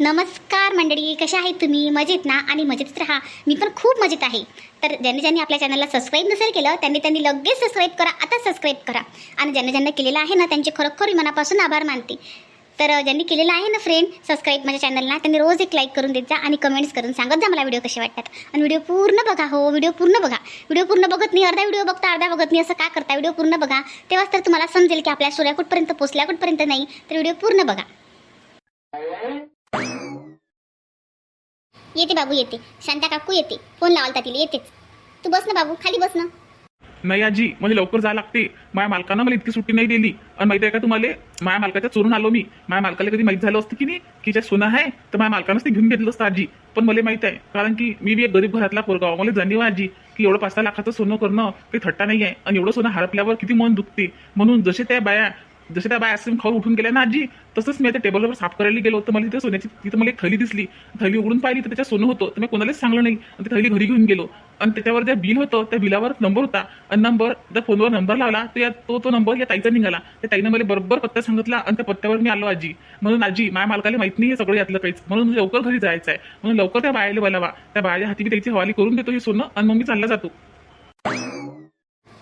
नमस्कार मंडळी कशा आहेत तुम्ही? मजेत ना? आणि मजेतच राहा. मी पण खूप मजेत आहे. तर ज्यांनी ज्यांनी आपल्या चॅनलला सबस्क्राईब नसेल केलं त्यांनी त्यांनी लगेच सबस्क्राईब करा. आता सबस्क्राईब करा. आणि ज्यांनी ज्यांना केलेलं आहे ना त्यांचे खरोखर मनापासून आभार मानते. तर ज्यांनी केलेलं आहे ना फ्रेंड सबस्क्राईब माझ्या चॅनलला त्यांनी रोज एक लाईक करून देत जा आणि कमेंट्स करून सांगत जा मला व्हिडिओ कसे वाटतात. आणि व्हिडिओ पूर्ण बघा हो व्हिडिओ पूर्ण बघा. व्हिडिओ पूर्ण बघत नाही अर्धा व्हिडिओ बघता अर्धा बघत नाही असं का करता व्हिडिओ पूर्ण बघा. तेव्हाच तर तुम्हाला समजेल की आपल्या सूर्या कुठपर्यंत पोचल्या कुठपर्यंत नाही तर व्हिडिओ पूर्ण बघा. येते बाबू येते. शांता काकू येते. फोन लावालता तिला येतेच. तू बस ना बाबू खाली बस ना. नाही आजी मला लवकर जायला लागते. माया मालकानं मला इतकी सुट्टी नाही दिली. आणि माहिती आहे का तुम्हाला? माझ्या मालकाच्या चोरून आलो मी. माझ्या मालकाला कधी माहीत झालं असतं की नाही? की ज्या सोनं आहे तर माझ्या मालकानंच ते घेऊन घेतलं असतं आजी. पण मला माहीत आहे कारण की मी बी एक गरीब घरातला पोरगाव मला जाणीव आजी की एवढं पाच सहा लाखाचं सोनं करणं काही थट्टा नाही आहे. आणि एवढं सोनं हरपल्यावर किती मन दुखते. म्हणून जसे त्या बाया जसे त्या बाया आईस्क्रीम खाऊन उठून गेल्या. ना आजी तसंच मी त्या टेबलवर साफ करायला गेलो तर मला तिथे सोन्याची तिथं मला एक थैली दिसली. थैली उघडून पाहिली तर त्याच्यात सोनं होतं. तर मी कोणालाच सांगलं नाही. आणि ती थैली घरी घेऊन गेलो. आणि त्याच्यावर जे बिल होतं त्या बिलावर नंबर होता. आणि नंबर त्या फोनवर नंबर लावला. तर या तो तो नंबर या ताईचा निघाला. त्या ताईनं मला बरोबर पत्ता सांगितला आणि त्या पत्त्यावर मी आलो आजी. म्हणून आजी माझ्या मालकाला माहीत नाही हे सगळं यातलं काहीच. म्हणून लवकर घरी जायचं आहे म्हणून लवकर त्या बायाला बोलावा. त्या बायाच्या हाती मी त्याची हवाली करून देतो हे सोनं आणि मग मी चालला जातो.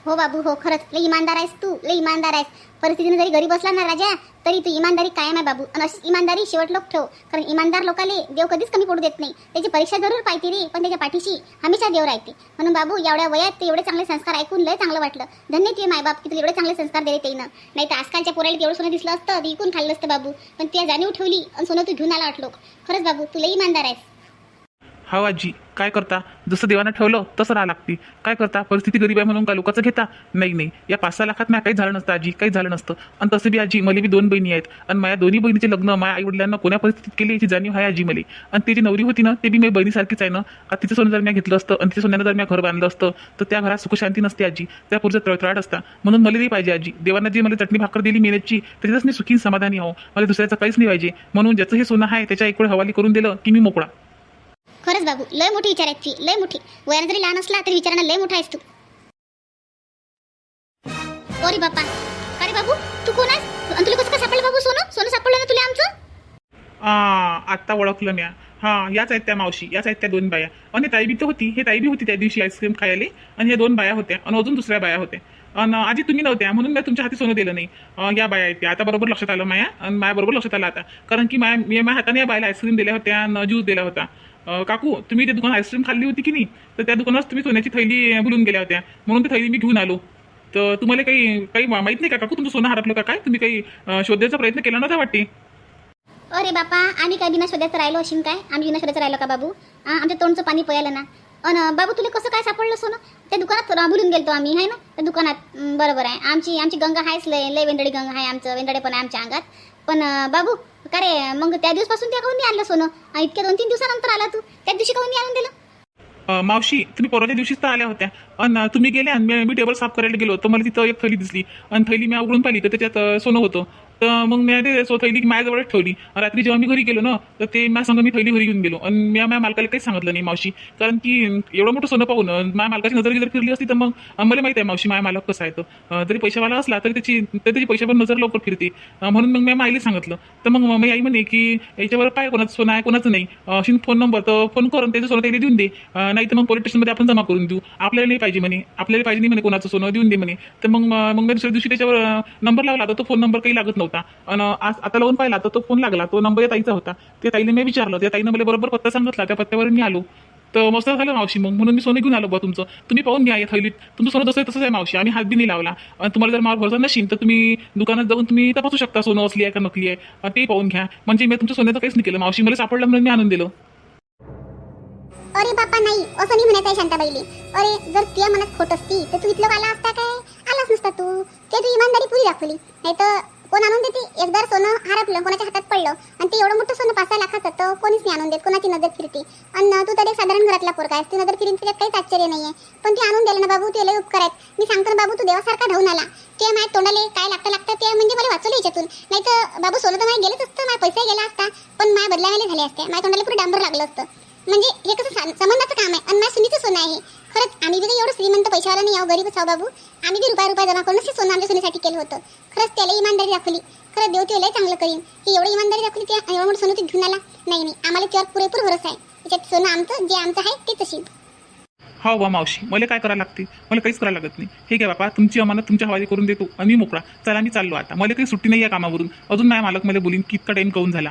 हो बाबू हो खरंच. लई इमानदार आहेस तू लई इमानदार आहेस. परिस्थितीने जरी गरीब असला ना राजा तरी तू इमानदारी कायम आहे बाबू. आणि अशी इमानदारी शेवट लोक ठेव. कारण इमानदार लोकाले देव कधीच कमी पडू देत नाही. त्याची परीक्षा जरूर पाहिजे रे पण त्याच्या पाठीशी हमेशा देव राहते. म्हणून बाबू एवढ्या वयात ते एवढे चांगले संस्कार ऐकून लय चांगलं वाटलं. धन्य तुझे मायबाप की तुला एवढे चांगले संस्कार दिले ते नाही तर आजकालच्या पोराला तेवढं सोनं दिसलं असतं विकून खाल्लं असतं बाबू. पण त्या जाणीव ठेवली आणि सोनं तू घेऊन आला वाटलो खरंच बाबू तू लई इमानदार आहेस. हा आजी काय करता? जसं देवानं ठेवलं तसं राहा लागते. काय करता? परिस्थिती गरीब आहे म्हणून काय लोकांचं घेता? नाही नाही. या पाच सहा लाखात नाही काही झालं नसतं आजी काही झालं नसतं. आणि तसं बी आजी मला बी दोन बहिणी आहेत. आणि माझ्या दोन्ही बहिणीचे लग्न माझ्या आई वडिलांना कोण्या परिस्थितीत केली याची जाणीव आहे आजी मला? आणि ती जी नवरी होती ना ते बी मी बहिणीसारखीच आहे ना? आता तिचं सोनं जर मी घेतलं असतं आणि तिच्या सोन्यानं जर मी घर बांधलं असतं तर त्या घरात सुखशांती नसते आजी. त्या पुढचं तळतळाट असता. म्हणून मला नाही पाहिजे आजी. देवानं जी मला चटणी भाकर दिली मेहनतची त्याच्यातच मी सुखी समाधानी आहो. मला दुसऱ्याचं काहीच नाही पाहिजे. म्हणून ज्याचं हे सोनं आहे त्याच्या इकडे हवाली करून दिलं की मी मोकळा. खरंच बाबू लय मोठी विचार आहेत लय मोठी. वयानं जरी लहान असला तरी विचारानं लय मोठा आहेस तू. अरे बापा अरे बाबू? तू कोण आहेस? आणि तुला कसं काय सापडलं बाबू सोनं? सोनं सापडलं ना तुला आमचं? आ आत्ता ओळखलं म्या. हा याच आहेत त्या मावशी याच आहेत त्या दोन बाया. आणि ताई बी तर होती हे ताई बी होती त्या दिवशी आईस्क्रीम खायला आणि ह्या दोन बाया होत्या आणि अजून दुसऱ्या बाया होत्या. आणि आधी तुम्ही नव्हत्या म्हणून मी तुमच्या हाती सोनं दिलं नाही. या बाया आहेत त्या. आता बरोबर लक्षात आलं माया आणि माया बरोबर लक्षात आलं आता. कारण की माया मी माझ्या हाताने या बायला आईस्क्रीम दिल्या होत्या आणि ज्यूस दिला होता. काकू तुम्ही त्या दुकानात आईस्क्रीम खाल्ली होती की नाही? तर त्या दुकानात तुम्ही सोन्याची थैली भुलून गेल्या होत्या. म्हणून ती थैली मी घेऊन आलो. तर तुम्हाला काही काही माहीत नाही का काकू? तुमचं सोनं हरपलं का काय? तुम्ही काही शोधण्याचा प्रयत्न केला नव्हता वाटते? अरे बापा आम्ही काय बिना शोधायचं राहिलो असेल काय? आम्ही बिना शोधायचं राहिलो का बाबू? आमच्या तोंडचं पाणी पयालं ना. अन बाबू तुला कसं काय सापडलं सोनं? त्या दुकानात भुलून गेलतो आम्ही आहे ना? त्या दुकानात बरोबर आहे. आमची आमची गंगा आहेच लय लय वेंडळी गंगा आहे आमचं वेंडळे पण आहे आमच्या अंगात. पण बाबू का रे मग त्या दिवसपासून त्या काहून नाही आणलं सोनं? इतक्या दोन तीन दिवसानंतर आला तू. त्या दिवशी काहून नाही आणून दिलं? अ, मावशी तुम्ही परवाच्या दिवशीच तर आल्या होत्या. आणि तुम्ही गेल्या आणि मी- मी टेबल साफ करायला गेलो तर मला तिथं एक थैली दिसली. आणि थैली मी उघडून पाहिली तर त्याच्यात अ, सोनं होतं. तर मग मी ते सो थैली माझ्याजवळच ठेवली. आणि रात्री जेव्हा मी घरी गेलो ना तर ते माझ्या संग मी थैली घरी घेऊन गेलो. आणि मी माझ्या मालकाला काहीच सांगितलं नाही मावशी. कारण की एवढं मोठं सोनं पाहून माझ्या मालकाची नजर जर फिरली असती तर मग मला माहिती आहे मावशी माझ्या मालक कसं आहे तर जरी पैशावाला असला तरी त्याची तर त्याची पैशावर नजर लवकर फिरते. म्हणून मग मी माईला सांगितलं. तर मग मी आई म्हणे की याच्यावर पाय कोणाचं सोनं आहे कोणाचं नाही. अशी फोन नंबर तर फोन करून त्याचं सोनं त्याला देऊन दे. नाही तर मग पोलीस स्टेशनमध्ये आपण जमा करून देऊ. आपल्याला नाही पाहिजे म्हणे. आपल्याला पाहिजे नाही म्हणे कोणाचं सोनं देऊन दे म्हणे. तर मग मग मी दुसऱ्या दिवशी त्याच्यावर नंबर लावला तर तो फोन नंबर काही लागत नव्हता. आणि आज आता लावून पाहिला तर तो फोन लागला तो नंबर या ताईचा होता. त्या ताईने मी विचारलं त्या ताईनं मला बरोबर पत्ता सांगितला त्या पत्त्यावर मी आलो. तर मस्त झालं मावशी मग म्हणून मी सोनं घेऊन आलो बा तुमचं. तुम्ही पाहून घ्या या थैलीत. तुमचं सोनं जसं आहे तसंच आहे मावशी. आम्ही हात बी नाही लावला. आणि तुम्हाला जर मावर भरसा नशील तर तुम्ही दुकानात जाऊन तुम्ही तपासू शकता सोनं असली आहे का नकली आहे. ते पाहून घ्या. म्हणजे मी तुमच्या सोन्याचं काहीच नाही केलं मावशी. मला सापडलं म्हणून मी आणून दिलं. अरे बापा नाही. असं नाही म्हणायचं आहे शांताबाईले. अरे जर तुझ्या मनात खोट असती तर तू इथलं आला असता काय? आलाच नसता तू. ते तू इमानदारी पुरी दाखवली. नाही तर कोण आणून देते? एकदा सोनं हरपलं कोणाच्या हातात पडलं आणि ते एवढं मोठं सोनं पाच सहा लाखाचं तर कोणीच नाही आणून देत कोणाची नजर फिरते? आणि तू तर एक साधारण घरातला पोरका आहेस ती नजर फिरून त्याच्यात काहीच आश्चर्य नाहीये. पण ती आणून दिलं ना बाबू ते लय उपकार आहेत. मी सांगतो ना बाबू तू देवासारखा धावून आला. ते माझ्या तोंडाले काय लागतं लागतं ते म्हणजे मला वाचवलं याच्यातून. नाही तर बाबू सोनं तर माझ्या गेलंच असतं माझ्या पैसे गेला असता पण माझ्या बदलावाले झाले असते. माझ्या तोंडाला पुढे डांबर लागलं असतं. म्हणजे हे कसं संबंधाचं काम आहे आणि माझ्या सुनीचं सोनं आहे खरंच आम्ही बी एवढं श्रीमंत पैशावाला नाही आहो गरीबच आहो बाबू. आम्ही बी रुपया रुपया जमा करूनच सोनं आमच्या सुनीसाठी केलं होतं. त्याला इमानदारी दाखवली. खरं देव ते लय चांगलं करीन. ही एवढी इमानदारी दाखवली ते एवढं मोठं सोनं तू घेऊन आला? नाही नाही. आम्हाला त्यावर पुरेपूर भरोसा आहे. त्याच्यात सोनं आमचं जे आमचं आहे तेच असेल. हो बा मावशी मला काय करायला लागते? मला काहीच करायला लागत नाही. हे घ्या बापा तुमची अमानत तुमच्या हवाली करून देतो. आणि मी मोकळा. चला मी चाललो आता. मला काही सुट्टी नाही या कामावरून. अजून नाही मालक मला बोलीन की इतका टाईम काऊन झाला.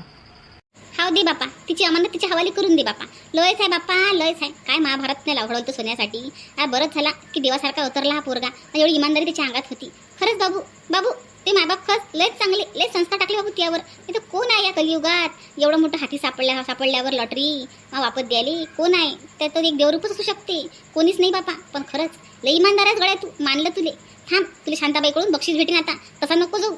हाव दे बापा. तिची अमानत तिच्या हवाली करून दे बापा. लयच आहे बापा लयच आहे काय महाभारत नाही लावडं होतं सोन्यासाठी? हा बरंच झाला की देवासारखा उतरला हा पोरगा. एवढी इमानदारी त्याच्या अंगात होती. खरंच बाबू बाबू ते मायबाप खरंच लयच चांगले लयच संस्था टाकले बाबू त्यावर नाही तर कोण आहे या कलियुगात? एवढं मोठं हाती सापडल्या सापडल्यावर लॉटरी वापस द्यायली? कोण आहे? त्यात एक देवरूपच असू शकते. कोणीच नाही बापा. पण खरंच लय इमानदार आहेस गड्या तू. मानलं तुले. थांब तुला शांताबाईकडून बक्षीस भेटेन आता. तसा नको जाऊ.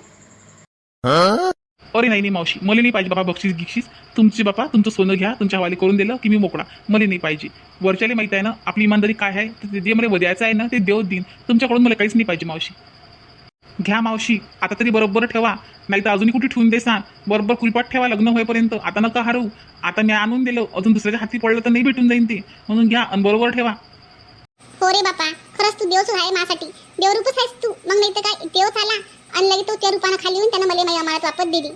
अरे नाही नाही मावशी. मला नाही पाहिजे बाबा बक्षीस गिक्षीस. तुमची बापा तुमचं सोनं घ्या तुमच्या हवाली करून दिलं की मी मोकळा. मला नाही पाहिजे. वरच्याला माहिती आहे ना आपली इमानदारी काय आहे? ते जे मला वद्यायचं आहे ना ते देव देईन. तुमच्याकडून मला काहीच नाही पाहिजे मावशी. घ्या मावशी आता तरी बरोबर ठेवा. नाही तर अजूनही कुठे ठेवून दे सांग बरोबर कुलपाट ठेवा लग्न होईपर्यंत. आता नका हरवू आता मी आणून दिलं. अजून दुसऱ्याच्या हाती पडलं तर नाही भेटून जाईन ते. म्हणून घ्या आणि बरोबर ठेवा. हो रे बापा खरंच तू देवच आहे माझ्यासाठी. देवरूपच आहेस तू. मग नाही तर काय? देवच आला आणि लगे तो त्या रूपानं खाली येऊन त्यानं मला माझ्या अमानत वापस दिली.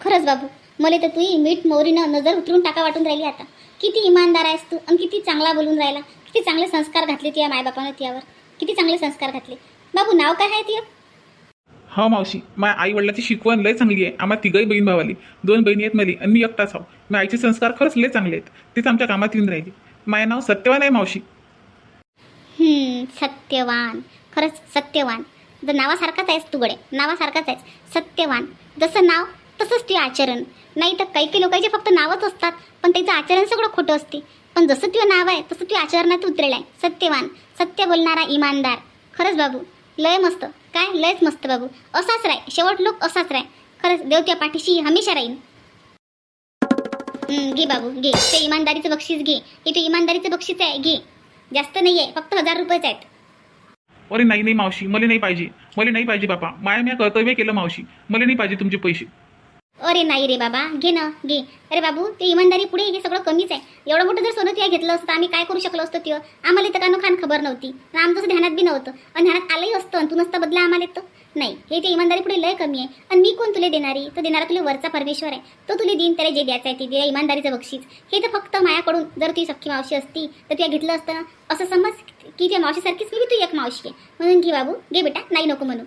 खरंच बाबू मला तर तुही मीठ मोरीनं नजर उतरून टाका वाटून राहिली आता. किती इमानदार आहेस तू आणि किती चांगला बोलून राहिला. किती चांगले संस्कार घातले तुझ्या मायबापानं त्यावर. किती चांगले संस्कार घातले. बाबू नाव काय आहे तुझं हो मावशी माझ्या आई वडिलाची शिकवण लय चांगली आहे. आम्हाला तिघही बहीण भावाली. दोन बहिणी आहेत मली आणि मी एकटाच आहो माझ्या आईचे संस्कार खरंच लय चांगले आहेत. तेच आमच्या कामात येऊन राहिले. माझं नाव सत्यवान आहे मावशी. हम्म, सत्यवान. खरंच सत्यवान. जर नावासारखाच आहेस तू नावासारखाच आहेस. सत्यवान. जसं नाव तसंच ते आचरण. नाही तर काही काही लोकांचे फक्त नावच असतात पण त्याचं आचरण सगळं खोटं असते. पण जसं तुझं नाव आहे तसं तू आचरणात उतरेल आहे. सत्यवान सत्य बोलणारा इमानदार. खरंच बाबू लय मस्त. काय? लयच मस्त बाबू. असाच राय. शेवट लोक असाच राय. खरंच देव त्या पाठीशी हमेशा राहील घे बाबू घे. ते इमानदारीचं बक्षीस घे. हे ते इमानदारीचं बक्षीस आहे घे. जास्त नाही आहे फक्त हजार रुपयेच आहेत. अरे नाही नाही मावशी. मला नाही पाहिजे. मला नाही पाहिजे बापा. माया मी कर्तव्य केलं मावशी. मला नाही पाहिजे तुमचे पैसे. अरे नाही रे बाबा घे ना घे. अरे बाबू ते इमानदारी पुढे हे सगळं कमीच आहे. एवढं मोठं जर सोनं तिला घेतलं असतं आम्ही काय करू शकलो असतो तिव आम्हाला तर कानो खान खबर नव्हती. आणि आमचं ध्यानात बी नव्हतं. आणि ध्यानात आलंही असतं आणि तू नसता बदला आम्हाला येतं नाही हे ते इमानदारी पुढे लय कमी आहे. आणि मी कोण तुला देणारी? तो देणारा तुला वरचा परमेश्वर आहे. तो तुला देईन त्याला जे द्यायचं आहे ते द्या इमानदारीचं बक्षीस. हे तर फक्त मायाकडून जर तुझी सख्खी मावशी असती तर तिला घेतलं असतं ना? असं समज की त्या मावशीसारखीच मी बी तू एक मावशी आहे. म्हणून घे बाबू घे बेटा नाही नको म्हणू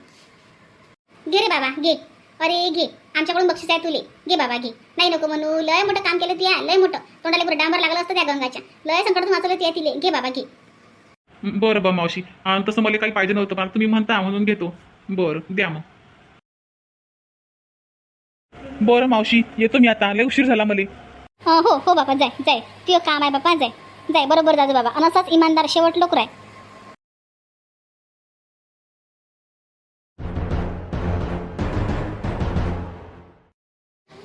घे रे बाबा घे. अरे घे. आमच्याकडून बक्षीस आहे तुले. घे बाबा घे. नाही नको म्हणू. लय मोठं काम केलं तुया. लय मोठं. तोंडाला पुढे डांबर लागलं असतं त्या गंगाच्या. लय संकटातून वाचवलं तुया तिले. घे बाबा घे. बरं बा मावशी. तसं मला काही पाहिजे नव्हतं. पण तुम्ही म्हणता म्हणून घेतो. बरं द्या मग. बरं मावशी येतो मी आता. लय उशीर झाला मला. हो हो हो बाबा जाय जाय. तुझं काम आहे बाबा जाय. जाय. बरोबर जाजो बाबा. असाच इमानदार शेवट लोक राय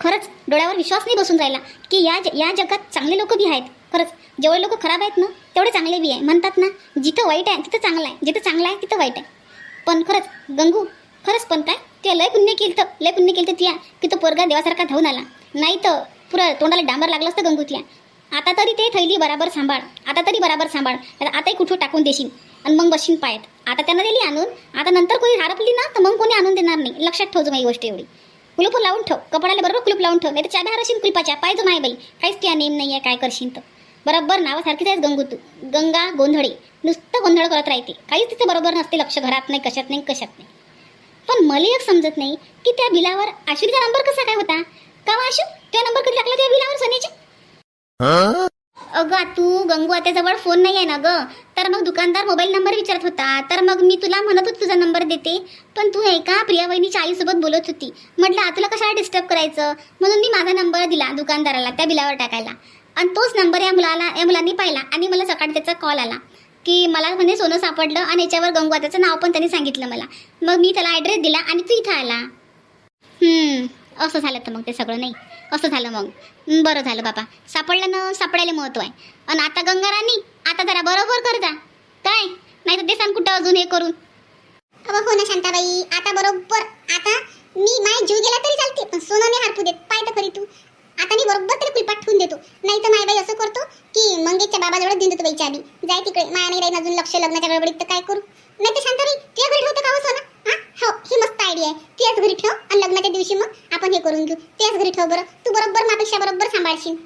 खरंच डोळ्यावर विश्वास नाही बसून राहिला की या ज- या जगात चांगले लोक बी आहेत. खरंच जेवढे लोक खराब आहेत ना तेवढे चांगले बी आहे. म्हणतात ना जिथं वाईट आहे तिथं चांगलं आहे. जिथं चांगलं आहे तिथं वाईट आहे. पण खरंच गंगू खरंच पण काय ते लय पुण्य केलं तर लय पुण्य केलं तर तिया की तो पोरगा देवासारखा धावून आला. नाही तर पुरं तोंडाला डांबर लागलं असतं गंगू तिया आता तरी ते थैली बराबर सांभाळ. आता तरी बराबर सांभाळ. आताही कुठं टाकून देशील? आणि मग बसशील पायात. आता त्यांना दिली आणून. आता नंतर कोणी हरपली ना तर मग कोणी आणून देणार नाही. लक्षात ठेवजो माझी गोष्ट एवढी. कुलूप लावून ठेव. कपड्याला बरोबर कुलूप लावून ठेव. नाही तर चाब्या हरशील कुलपाच्या. पाहिजे माय बाई काहीच त्या नेम नाही आहे काय करशील तर. बरोबर नावासारखीच आहेस गंगू तू. गंगा गोंधळे. नुसतं गोंधळ करत राहते. काहीच तिचं बरोबर नसते लक्ष घरात नाही कशात नाही कशात नाही. पण मला एक समजत नाही की त्या बिलावर आशुरीचा नंबर कसा काय होता? का हो आशू? त्या नंबर कधी टाकला त्या बिलावर सोन्याच्या? अगं तू गंगू आत्याजवळ फोन नाही आहे ना गं. तर मग दुकानदार मोबाईल नंबर विचारत होता. तर मग मी तुला म्हणत होती तुझा नंबर देते. पण तू एका प्रिया वहिनीच्या आईसोबत बोलत होती? म्हटलं आ तुला कशाला डिस्टर्ब करायचं? म्हणून मी माझा नंबर दिला दुकानदाराला त्या बिलावर टाकायला. आणि तोच नंबर या मुलाला या मुलांनी पाहिला आणि मला सकाळी त्याचा कॉल आला. की मला म्हणजे सोनं सापडलं आणि याच्यावर गंगू आत्याचं नाव पण त्यांनी सांगितलं मला. मग मी त्याला ॲड्रेस दिला आणि तू इथं आला. असं झालं तर मग ते सगळं नाही? असं झालं मग. बरं झालं बाबा. सापडलं ना सापडायला महत्त्व आहे. आणि आता गंगाराणी आता जरा बरोबर कर जा. काय? नाही तर ते सांग कुठं अजून हे करून? अहो हो ना शांताबाई. आता बरोबर आता मी माय जीव गेला तरी चालते पण सोनं नाही हरपू देत. पाय तर खरी तू. आता मी बरोबर तरी कुलपाट ठेवून देतो. नाही तर मायबाई असं करतो की मंगेशच्या बाबाजवळ देऊन देतो बाईच्या आधी. जाय तिकडे. माया नाही राहीन अजून लक्ष लग्नाच्या गडबडीत तर काय करू? नाही तर शांताबाई तुझ्या घरी ठेवतो का हो सोनं? हा? हो ही मस्त आयडिया आहे. तुझ्याच घरी ठेव आणि लग्नाच्या दिवशी मग आपण हे करून घेऊ. तेच घरी ठेव बरं. तू बरोबर मापेक्षा बरोबर सांभाळशील.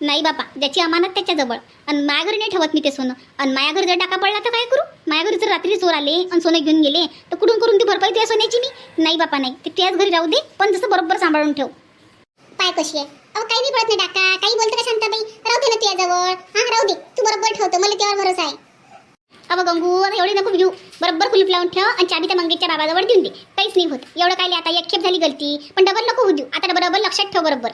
नाही बापा ज्याची अमानत त्याच्याजवळ आणि माया घरी नाही ठेवत मी ते सोनं. आणि माया घरी जर टाका पडला तर काय करू? माया घरी जर रात्री चोर आले आणि सोनं घेऊन गेले तर कुठून करून ती भरपाई त्या सोन्याची मी? नाही बापा नाही. ते त्याच घरी राहू दे पण जसं बरोबर सांभाळून ठेव. पाय कशी आहे? अहो काही नाही पडत नाही टाका काही बोलतो का शांताबाई? राहू दे ना तुझ्याजवळ. हा राहू दे. तू बरोबर ठेवतो मला त्यावर भरोसा आहे. अगं गंगू आता एवढी नको घेऊ बरोबर कुलूप लावून ठेव आणि चाबी त्या मंगेशच्या बाबाजवळ देऊन दे. काहीच नाही होत. एवढं काय आता एक खेप झाली गलती. पण डबल नको होऊ देऊ. आता बरोबर लक्षात ठेव बरोबर.